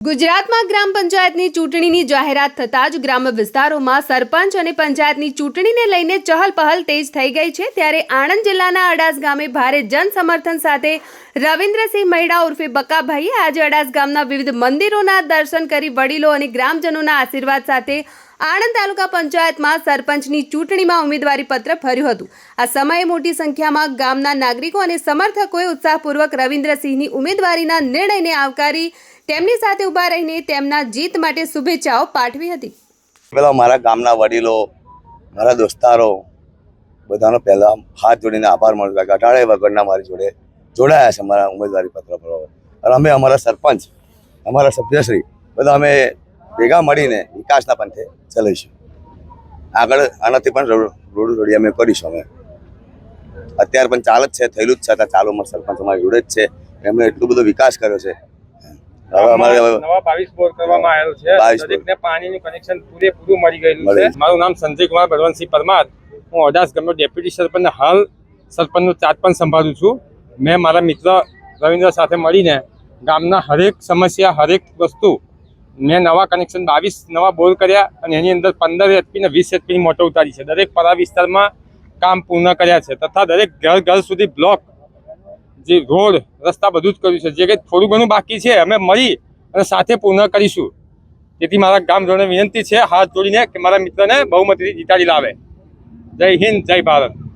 ગુજરાતમાં ગ્રામ પંચાયતની ચૂંટણીની જાહેરાત થતાં જ ગ્રામ્ય વિસ્તારોમાં સરપંચ અને પંચાયતની ચૂંટણીને લઈને ચહલપહલ તેજ થઈ ગઈ છે. ત્યારે આણંદ જિલ્લાના અડાસ ગામે ભારે જન સમર્થન સાથે રવિન્દ્રસિંહ મૈડા ઉર્ફે બકાભાઈએ આજે અડાસ ગામના વિવિધ મંદિરોના દર્શન કરી વડીલો અને ગ્રામજનોના આશીર્વાદ સાથે આણંદ તાલુકા પંચાયતમાં સરપંચની ચૂંટણીમાં ઉમેદવારી પત્ર ફર્યું હતું. આ સમયે મોટી સંખ્યામાં ગામના નાગરિકો અને સમર્થકોએ ઉત્સાહપૂર્વક રવિન્દ્રસિંહની ઉમેદવારીના નિર્ણયને આવકારી તેમની સાથે ઊભા રહીને તેમના જીત માટે શુભેચ્છાઓ પાઠવી હતી. પેલા મારા ગામના વડીલો, મારા દોસ્તારો, બધાનો પહેલા હાથ જોડીને આભાર માનું ઘટાડે વગરના મારી જોડે જોડાયા છે મારા ઉમેદવારી પત્ર પર અને અમે અમારા સરપંચ, અમારા સભ્યશ્રી, બધા અમે ભેગા મળીને વિકાસના પંથે ચલાવીશું. આગળ આનાથી પણ રોડ, રોડી અમે કરીશું અમે. અત્યારે પણ ચાલ જ છે, થયેલું જ છે ચાલુ અમારા સરપંચ અમારી જોડે જ છે. એમણે એટલો બધો વિકાસ કર્યો છે. હવે અમારે નવા બાવીસ બોર કરવામાં આવેલો છે. 22 દરેકને પાણીનું કનેક્શન પૂરેપૂરું મળી ગયેલું છે. મારું નામ સંજય કુમાર બળવંતસિંહ પરમાર. હું અડાસ ગામનો ડેપ્યુટી સરપંચ હાલ સરપંચનો ચાર્જ પણ સંભાળું છું. મેં મારા મિત્ર રવિન્દ્ર સાથે મળીને ગામના હરેક સમસ્યા હરેક વસ્તુ મેં નવા કનેક્શન બાવીસ નવા બોર કર્યા અને એની અંદર પંદર એચપી ને વીસ એચપીની મોટર ઉતારી છે. દરેક પરા વિસ્તારમાં કામ પૂર્ણ કર્યા છે. તથા દરેક ઘર ઘર સુધી બ્લોક જે રોડ, રસ્તા બધું જ કર્યું છે. જે કંઈ થોડું ઘણું બાકી છે, અમે મળી અને સાથે પૂર્ણ કરીશું. તેથી મારા ગામજનોને વિનંતી છે, હાથ જોડીને કે મારા મિત્રને બહુમતીથી જીતાડી લાવે. જય હિન્દ, જય ભારત.